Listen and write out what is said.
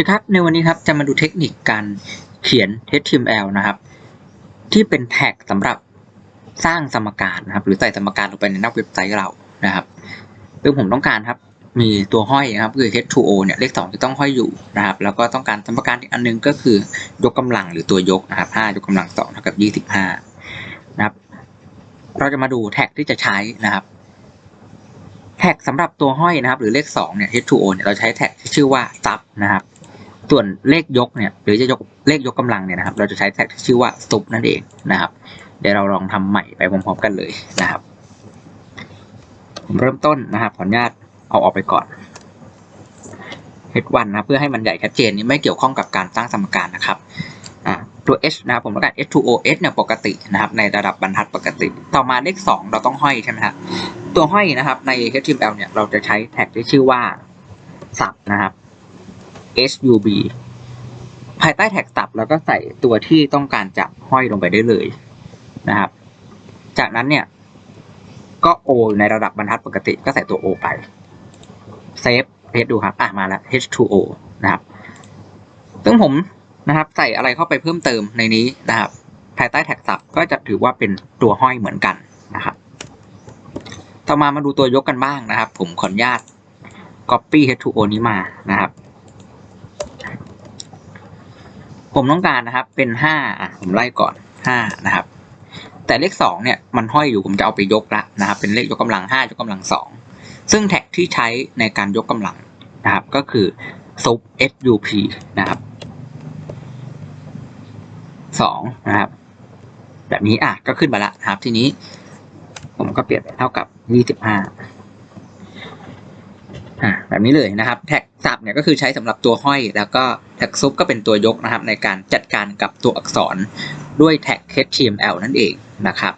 ดีครับ ในวันนี้ครับจะมาดูเทคนิคการเขียน HTML นะครับ ที่เป็นแท็กสำหรับสร้างสมการนะครับ หรือใส่สมการลงไปในหน้าเว็บไซต์เรานะครับซึ่งผมต้องการครับมีตัวห้อยนะครับคือ H2O เนี่ยเลข2ที่ต้องห้อยอยู่นะครับ แล้วก็ต้องการสมการอีกอันนึงก็คือยกกำลังหรือตัวยกนะครับ5ยกกำลัง2เท่ากับ 25นะครับ เราจะมาดูแท็กที่จะใช้นะครับแท็กสำหรับตัวห้อยนะครับ หรือเลข2เนี่ย H2O เนี่ยเราใช้แท็กที่ชื่อว่า sub นะครับ ส่วนเลขยกเนี่ยหรือจะยกเลขยกกำลังเนี่ยนะครับ เราจะใช้แท็กที่ชื่อว่า sub นั่นเองนะครับ เดี๋ยวเราลองทำใหม่ไปพร้อมๆกันเลยนะครับ ผมเริ่มต้นนะครับขออนุญาตเอาออกไปก่อน H1 นะเพื่อให้มันใหญ่ชัดเจนนี้ไม่เกี่ยวข้องกับการสร้งสมการนะครับตัว H นะครับผมต้องการ H2O H เนี่ยปกตินะครับในระดับบรรทัดปกติ ต่อมาเลข 2 เราต้องห้อยใช่ไหมครับตัวห้อยนะครับใน HTML เนี่ยเราจะใช้แท็กที่ชื่อว่า sub นะครับ sub ภายใต้แท็ก sub แล้วก็ใส่ตัวที่ต้องการจะห้อยลงไปได้เลยนะครับ จากนั้นเนี่ย ก็ O ในระดับบรรทัดปกติก็ใส่ตัว O ไปเซฟเพจดูครับ อะมาแล้ว H2O นะครับซึ่งผมนะครับ ใส่อะไรเข้าไปเพิ่มเติมในนี้นะครับ ภายใต้แท็ก sub ก็จะถือว่าเป็นตัวห้อยเหมือนกันนะครับ ต่อมามาดูตัวยกกันบ้างนะครับ ผมขออนุญาต copy H2O นี้มานะครับ ผมต้องการนะครับ เป็นห้าผมไล่ก่อนห้านะครับ แต่เลขสองเนี่ยมันห้อยอยู่ผมจะเอาไปยกละนะครับ เป็นเลขยกกำลังห้ายกกำลังสองซึ่งแท็กที่ใช้ในการยกกำลังนะครับ ก็คือ sub sup นะครับสองนะครับ แบบนี้อะก็ขึ้นมาละนะครับ ทีนี้ ผมก็เปลี่ยนเป็นเท่ากับยี่สิบห้าอ่าแบบนี้เลยนะครับ แท็ก สับเนี่ยก็คือใช้สำหรับตัวห้อย แล้วก็แท็กซุปก็เป็นตัวยกนะครับในการจัดการกับตัวอักษรด้วยแท็ก HTML นั่นเองนะครับ